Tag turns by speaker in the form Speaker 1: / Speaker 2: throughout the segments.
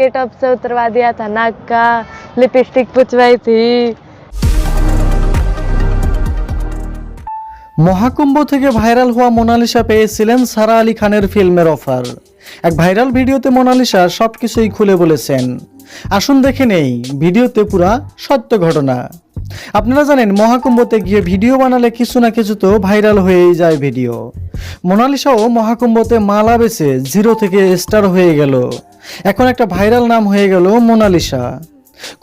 Speaker 1: के टॉप से उतरवा दिया था नाक का लिपस्टिक पुचवाई थी
Speaker 2: মহাকুম্ভ থেকে ভাইরাল হওয়া মোনালিসা পেয়েছিলেন সারা আলী খানের ফিল্মের অফার এক ভাইরাল ভিডিওতে মোনালিসা সব কিছুই খুলে বলেছেন আসুন দেখে নেই ভিডিওতে পুরা সত্য ঘটনা আপনারা জানেন মহাকুম্ভতে গিয়ে ভিডিও বানালে কিছু না কিছু তো ভাইরাল হয়েই যায় ভিডিও মোনালিসাও মহাকুম্ভতে মালা বেছে জিরো থেকে স্টার হয়ে গেল এখন একটা ভাইরাল নাম হয়ে গেল মোনালিসা।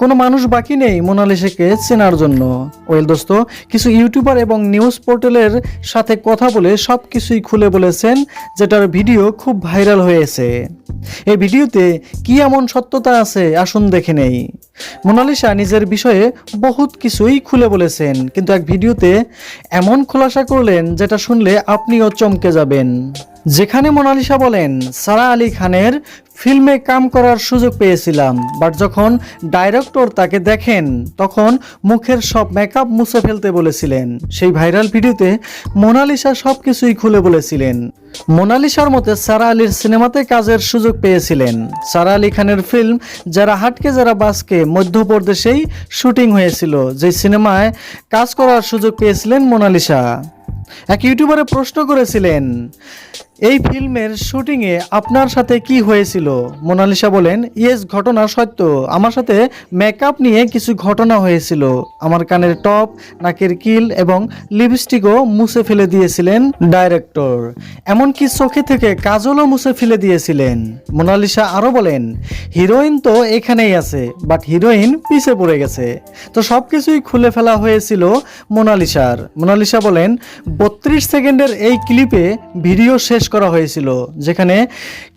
Speaker 2: কোনো মানুষ বাকি নেই মোনালিসাকে চেনার জন্য। ওয়েল দোস্ত, কিছু ইউটিউবার এবং নিউজ পোর্টালের সাথে কথা বলে সব কিছুই খুলে বলেছেন যেটার ভিডিও খুব ভাইরাল হয়েছে। এই ভিডিওতে কি এমন সত্যতা আছে আসুন দেখে নেই। মোনালিসা নিজের বিষয়ে বহুত কিছুই খুলে বলেছেন, কিন্তু এক ভিডিওতে এমন খোলাসা করলেন যেটা শুনলে আপনিও চমকে যাবেন। যেখানে মোনালিসা বলেন, সারা আলী খানের ফিল্মে কাম করার সুযোগ পেয়েছিলাম। বাট যখন ডাইরেক্টর তাকে দেখেন, তখন মুখের সব মেকআপ মুছে ফেলতে বলেছিলেন। সেই ভাইরাল ভিডিওতে মোনালিসা সব কিছুই খুলে বলেছিলেন। মোনালিসার মতে সারা আলীর সিনেমাতে কাজের সুযোগ পেয়েছিলেন। সারা আলী খানের ফিল্ম যারা হাটকে, যারা বাসকে মধ্যপ্রদেশেই শুটিং হয়েছিল যে সিনেমায় কাজ করার সুযোগ পেয়েছিলেন মোনালিসা। এক ইউটিউবারে প্রশ্ন করেছিলেন এই ফিল্মের শুটিংয়ে আপনার সাথে কি হয়েছিল? মোনালিসা বলেন, ইয়েস, ঘটনা সত্য। আমার সাথে মেকআপ নিয়ে কিছু ঘটনা হয়েছিল। আমার কানের টপ, নাকের কিল এবং লিপস্টিকও মুছে ফেলে দিয়েছিলেন ডাইরেক্টর। এমনকি চোখে থেকে কাজলও মুছে ফেলে দিয়েছিলেন। মোনালিসা আরও বলেন, হিরোইন তো এখানেই আছে, বাট হিরোইন পিছে পড়ে গেছে। তো সব কিছুই খুলে ফেলা হয়েছিল মোনালিসার। মোনালিসা বলেন, বত্রিশ সেকেন্ডের এই ক্লিপে ভিডিও শেষ করা হয়েছিল, যেখানে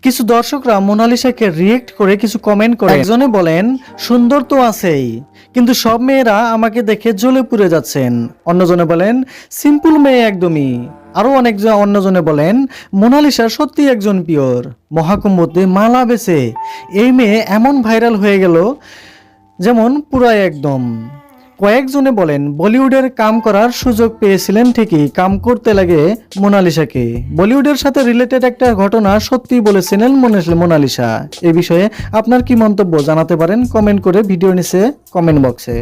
Speaker 2: কিছু দর্শকরা মোনালিসাকে রিয়েক্ট করে কিছু কমেন্ট করে। একজনে বলেন, সুন্দর তো আছেই, কিন্তু সব মেয়েরা আমাকে দেখে জ্বলে পুড়ে যাচ্ছেন। অন্যজনে বলেন, সিম্পল মেয়ে একদমই। আরও অনেক অন্যজনে বলেন মোনালিসা সত্যি একজন পিওর মহাকুম্ভতে মালা বেছে। এই মেয়ে এমন ভাইরাল হয়ে গেল, যেমন পুরাই একদম। কয়েকজনে বলেন, বলিউডের কাম করার সুযোগ পেয়েছিলেন ঠিকই, কাম করতে লাগে মোনালিসাকে। বলিউডের সাথে রিলেটেড একটা ঘটনা সত্যি বলেছিলেন মোনালিসা- এ বিষয়ে আপনার কি মন্তব্য জানাতে পারেন? কমেন্ট করে ভিডিও নিচে কমেন্ট বক্সে